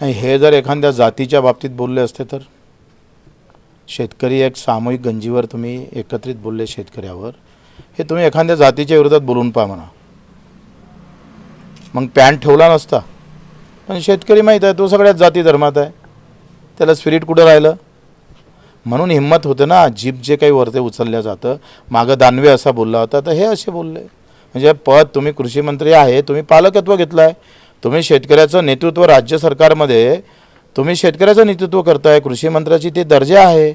नाही हे जर एखाद्या जातीच्या बाबतीत बोलले असते तर? शेतकरी एक सामूहिक गंजीवर तुम्ही एकत्रित बोलले शेतकऱ्यावर. हे तुम्ही एखाद्या जातीच्या विरोधात बोलून पहा म्हणा. मग पॅन्ट ठेवला नसता. पण शेतकरी माहीत आहे तो सगळ्यात जाती धर्मात आहे. त्याला स्पिरिट कुठं राहिलं? म्हणून हिंमत होते ना जीप जे काही वरते उचलल्या जातं मागं दानवे असा बोलला होता तर हे असे बोलले. म्हणजे पद तुम्ही कृषीमंत्री आहे तुम्ही पालकत्व घेतलं आहे तुम्ही शेतकऱ्याचं नेतृत्व राज्य सरकारमध्ये तुम्ही शेतकऱ्याचं नेतृत्व करताय कृषी मंत्र्याची ते दर्जा आहे.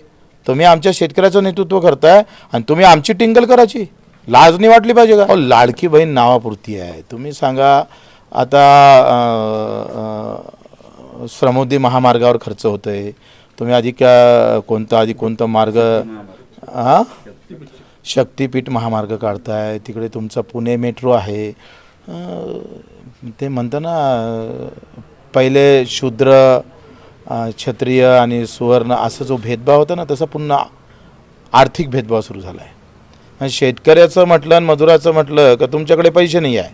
तुम्ही आमच्या शेतकऱ्याचं नेतृत्व करताय आणि तुम्ही आमची टिंगल करायची. लाज नाही वाटली पाहिजे का? अहो, लाडकी बहीण नावापुरती आहे. तुम्ही सांगा आता अं, श्रमोदी महामार्गावर खर्च होतो आहे तुम्ही आधी क्या कोणता आधी कोणता मार्ग हां शक्तीपीठ महामार्ग काढताय. तिकडे तुमचा पुणे मेट्रो आहे. ते म्हणतं ना पहिले शूद्र क्षत्रिय आणि सुवर्ण असं जो भेदभाव होता ना तसा पुन्हा आर्थिक भेदभाव सुरू झाला आहे आणि शेतकऱ्याचं म्हटलं आणि मजुराचं म्हटलं का तुमच्याकडे पैसे नाही आहे.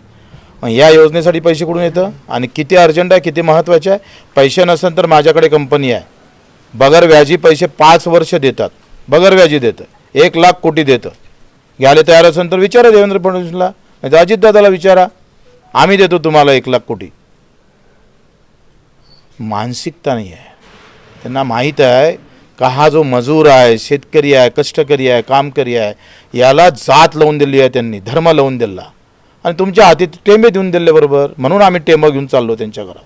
मग या योजनेसाठी पैसे कुठून येतं? आणि किती अर्जंट आहे किती महत्त्वाचे आहे? पैसे नसेल तर माझ्याकडे कंपनी आहे. बगर व्याजी पैसे पाच वर्ष देतात. बगर व्याजी देतं. एक लाख कोटी देतं. घ्यायला तयार असेल तर विचारा देवेंद्र फडणवीसला. नाही तर अजितदादाला विचारा. आम्ही देतो तुम्हाला एक लाख कोटी. मानसिकता नाही आहे. त्यांना माहीत आहे का हा जो मजूर आहे शेतकरी आहे कष्टकरी आहे कामकरी आहे याला जात लावून दिली आहे त्यांनी धर्म लावून दिला. आणि तुमच्या हाती टेंबे देऊन दिले बरोबर. म्हणून आम्ही टेंबं घेऊन चाललो त्यांच्या घरावर.